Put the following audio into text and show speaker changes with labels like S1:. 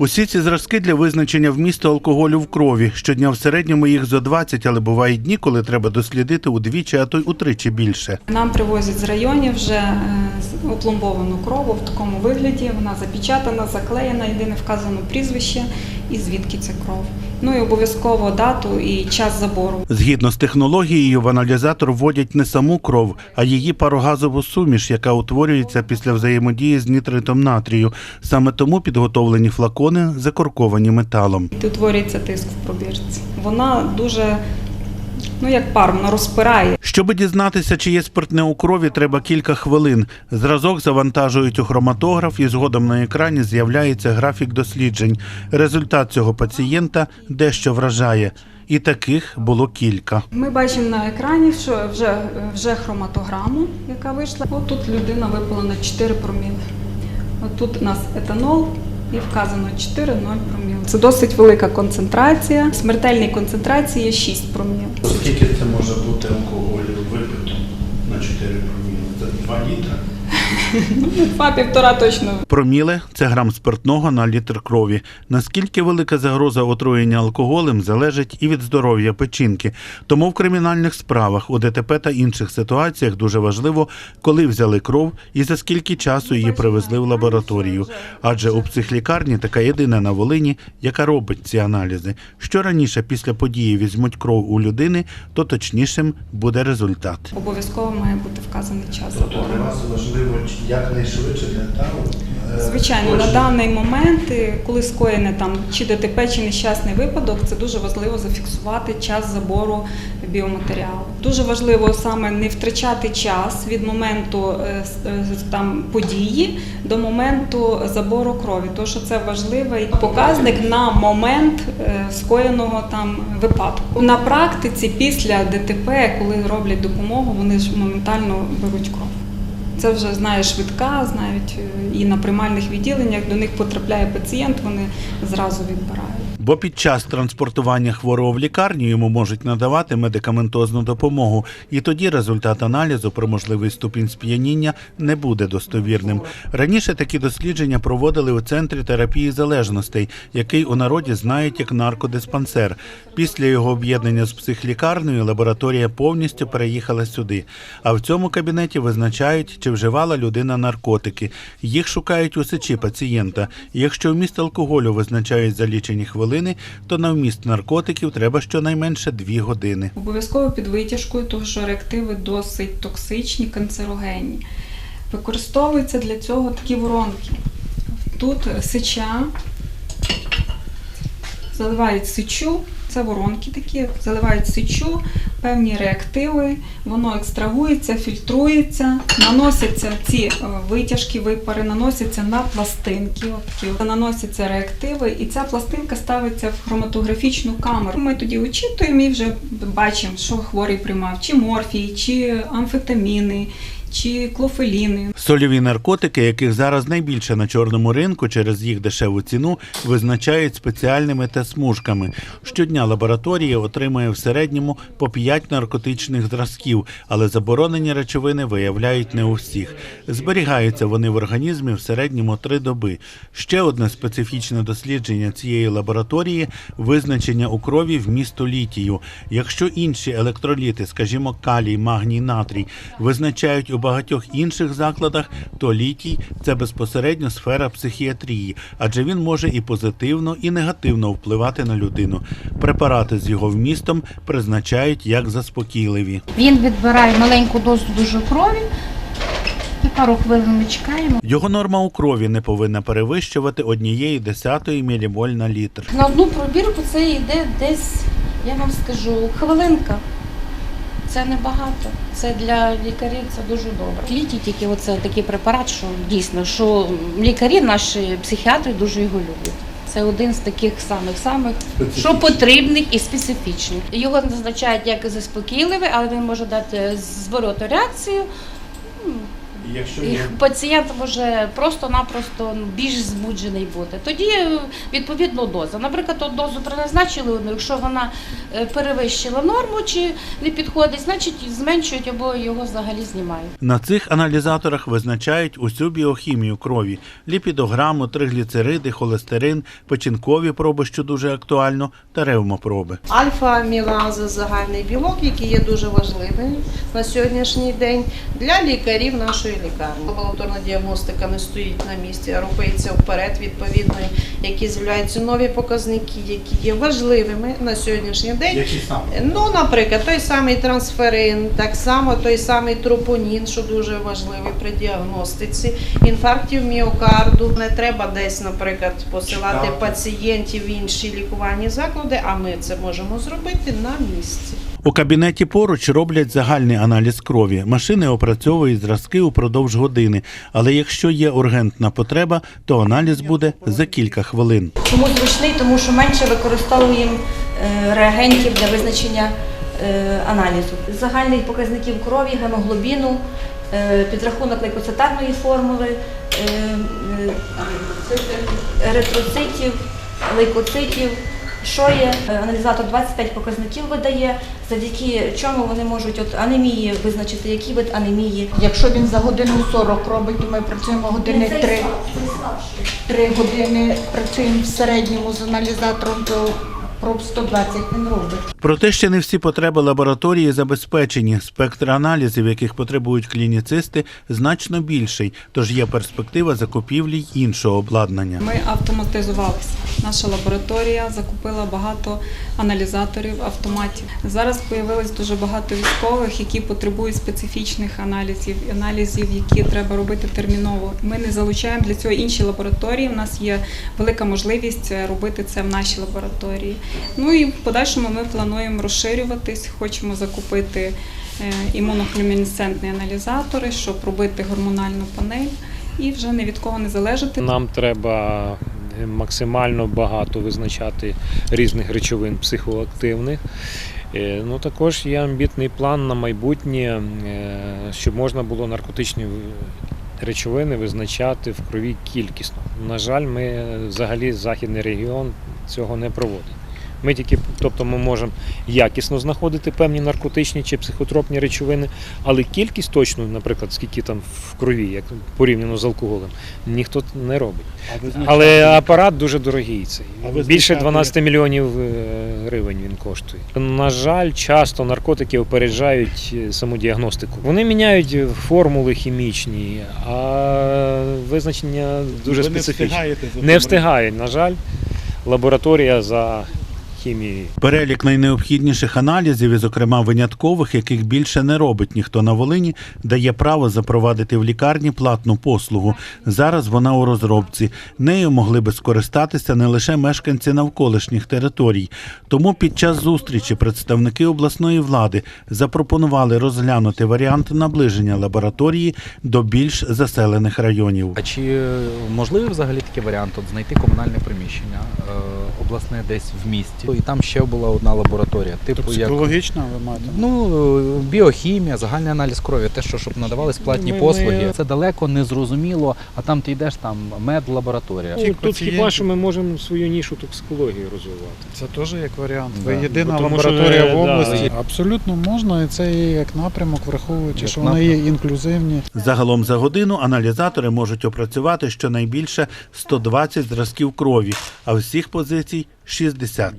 S1: Усі ці зразки для визначення вмісту алкоголю в крові. Щодня в середньому їх зо 20, але бувають дні, коли треба дослідити удвічі, а то й утричі більше.
S2: Нам привозять з районів вже е, опломбовану крову в такому вигляді. Вона запечатана, заклеєна, єдине вказано прізвище і звідки це кров. Ну і обов'язково дату і час забору.
S1: Згідно з технологією, в аналізатор вводять не саму кров, а її парогазову суміш, яка утворюється після взаємодії з нітритом натрію. Саме тому підготовлені флакони закорковані металом.
S2: І утворюється тиск в пробірці. Вона дуже, ну як пар, вона розпирає.
S1: Щоби дізнатися, чи є спиртне у крові, треба кілька хвилин. Зразок завантажують у хроматограф і згодом на екрані з'являється графік досліджень. Результат цього пацієнта дещо вражає. І таких було кілька.
S2: Ми бачимо на екрані, що вже, вже хроматограму, яка вийшла. От тут людина випила на 4 проміли. От тут у нас етанол і вказано 4,0 проміл. Це досить велика концентрація. В смертельній концентрації є 6 проміл.
S1: Скільки 2 литра 2?
S2: Два-півтора точно.
S1: Проміле це грам спиртного на літр крові. Наскільки велика загроза отруєння алкоголем залежить і від здоров'я печінки. Тому в кримінальних справах у ДТП та інших ситуаціях дуже важливо, коли взяли кров і за скільки часу її привезли в лабораторію. Адже у психлікарні така єдина на Волині, яка робить ці аналізи. Що раніше після події візьмуть кров у людини, то точнішим буде результат.
S2: Обов'язково має бути вказаний час
S1: Тобто
S2: забору.
S1: вас важливо якнайшвидше для того. е,
S2: Звичайно, на даний момент, е, коли скоєне там чи ДТП, чи нещасний випадок, це дуже важливо зафіксувати час забору біоматеріалу. Дуже важливо саме не втрачати час від моменту е, там події до моменту забору крові, тому що це важливий показник на момент скоєного там випадку. На практиці після ДТП, коли роблять допомогу, вони ж моментально беруть кров. Це вже знає швидка, знають е, і на приймальних відділеннях до них потрапляє пацієнт, вони зразу відбирають.
S1: Бо під час транспортування хворого в лікарню йому можуть надавати медикаментозну допомогу, і тоді результат аналізу про можливий ступінь сп'яніння не буде достовірним. Раніше такі дослідження проводили у центрі терапії залежностей, який у народі знають як наркодиспансер. Після його об'єднання з психлікарнею лабораторія повністю переїхала сюди. А в цьому кабінеті визначають, чи вживала людина наркотики. Їх шукають у сечі пацієнта. Якщо вміст алкоголю визначають за лічені хвилини, то на вміст наркотиків треба щонайменше дві години.
S2: Обов'язково під витяжкою, тому що реактиви досить токсичні, канцерогенні. Використовуються для цього такі воронки. Тут сича, заливають сечу, це воронки такі, заливають сечу, певні реактиви, воно екстрагується, фільтрується, наносяться ці е, витяжки, випари, наносяться на пластинки. Наносяться реактиви, і ця пластинка ставиться в хроматографічну камеру. Ми тоді очитуємо і вже бачимо, що хворий приймав, чи морфій, чи амфетаміни, чи клофеліни.
S1: Сольові наркотики, яких зараз найбільше на чорному ринку через їх дешеву ціну, визначають спеціальними тест-смужками. Щодня лабораторія отримує в середньому по 5 наркотичних зразків, але заборонені речовини виявляють не у всіх. Зберігаються вони в організмі в середньому 3 доби. Ще одне специфічне дослідження цієї лабораторії визначення у крові вмісту літію. Якщо інші електроліти, скажімо, калій, магній, натрій, визначають у багатьох інших закладах, то літій це безпосередньо сфера психіатрії, адже він може і позитивно, і негативно впливати на людину. Препарати з його вмістом призначають як заспокійливі.
S3: Він відбирає маленьку дозу дуже крові. Пару хвилин ми чекаємо.
S1: Його норма у крові не повинна перевищувати однієї десятої мілімоль на літр.
S3: На одну пробірку це йде десь, я вам скажу, хвилинка. Це небагато. Це для лікарів це дуже добре. Літі тільки оце такий препарат, що дійсно, що лікарі, наші психіатри дуже його люблять. Це один з таких самих самих, що потрібних і специфічних. Його назначають як заспокійливий, але він може дати зворотну реакцію.
S1: Якщо
S3: І пацієнт може просто-напросто ну, більш збуджений бути. Тоді е, відповідно доза. Наприклад, от дозу призначили, одну, якщо вона е, перевищила норму чи не підходить, значить зменшують або його взагалі знімають.
S1: На цих аналізаторах визначають усю біохімію крові: ліпідограму, тригліцериди, холестерин, печінкові проби, що дуже актуально, та ревмопроби.
S4: Альфа-амілаза загальний білок, який є дуже важливим на сьогоднішній день для лікарів нашої лікарні. Лабораторна діагностика не стоїть на місці, а рухається вперед, відповідно, які з'являються нові показники, які є важливими на сьогоднішній день.
S1: саме?
S4: Ну, наприклад, той самий трансферин, так само той самий тропонін, що дуже важливий при діагностиці, інфарктів міокарду. Не треба десь, наприклад, посилати
S1: Чекати.
S4: пацієнтів в інші лікувальні заклади, а ми це можемо зробити на місці.
S1: У кабінеті поруч роблять загальний аналіз крові. Машини опрацьовують зразки упродовж години. Але якщо є ургентна потреба, то аналіз буде за кілька хвилин.
S5: Чому зручний? Тому що менше використовуємо е, реагентів для визначення е, аналізу. Загальних показників крові, гемоглобіну, е, підрахунок лейкоцитарної формули, еритроцитів, лейкоцитів. Що є? Е, Аналізатор 25 показників видає, завдяки чому вони можуть от анемії визначити, який вид анемії.
S6: Якщо він за годину 40 робить, то ми працюємо години 3, 3 години працюємо в середньому з аналізатором, то проб 120 він робить.
S1: Проте ще не всі потреби лабораторії забезпечені. Спектр аналізів, яких потребують клініцисти, значно більший, тож є перспектива закупівлі й іншого обладнання.
S2: Ми автоматизувалися. Наша лабораторія закупила багато аналізаторів, автоматів. Зараз появилось дуже багато військових, які потребують специфічних аналізів, аналізів, які треба робити терміново. Ми не залучаємо для цього інші лабораторії. У нас є велика можливість е, робити це в нашій лабораторії. Ну і в подальшому ми плануємо розширюватись, хочемо закупити е, імуноклюмінесцентні аналізатори, щоб робити гормональну панель і вже ні від кого не залежати.
S7: Нам треба максимально багато визначати різних речовин психоактивних. Е, Ну, також є амбітний план на майбутнє, е, щоб можна було наркотичні речовини визначати в крові кількісно. На жаль, ми взагалі західний регіон цього не проводить. Ми тільки, тобто ми можемо якісно знаходити певні наркотичні чи психотропні речовини, але кількість точну, наприклад, скільки там в крові, як порівняно з алкоголем, ніхто не робить. Але апарат дуже дорогий цей. Більше 12 мільйонів е, гривень він коштує. На жаль, часто наркотики опереджають е, саму діагностику. Вони міняють е, формули хімічні, а визначення дуже специфічне. Не встигає, на жаль, лабораторія за хімією.
S1: Перелік найнеобхідніших аналізів, і, зокрема виняткових, яких більше не робить ніхто на Волині, дає право запровадити в лікарні платну послугу. Зараз вона у розробці. Нею могли би скористатися не лише мешканці навколишніх територій. Тому під час зустрічі представники обласної влади запропонували розглянути варіант наближення лабораторії до більш заселених районів.
S8: А чи е, можливий взагалі такий варіант от знайти комунальне приміщення е, обласне десь в місті? І там ще була одна лабораторія, типу як
S9: Психологічна ви маєте?
S8: ну е, біохімія, загальний аналіз крові, те, що щоб надавались платні
S7: Ми-
S8: послуги.
S7: ми-
S8: Це далеко не зрозуміло. А там ти йдеш, там медлабораторія.
S7: Тут, тут хіба що ми можемо свою нішу токсикології розвивати.
S9: Це теж як варіант.
S8: Да.
S9: Ви єдина
S7: Бо тому що,
S9: лабораторія
S7: е,
S9: в
S7: да.
S9: області. Абсолютно можна, і це є як напрямок, враховуючи,
S8: Як
S9: що вони є інклюзивні.
S1: Загалом за годину аналізатори можуть опрацювати щонайбільше 120 зразків крові, а всіх позицій 60.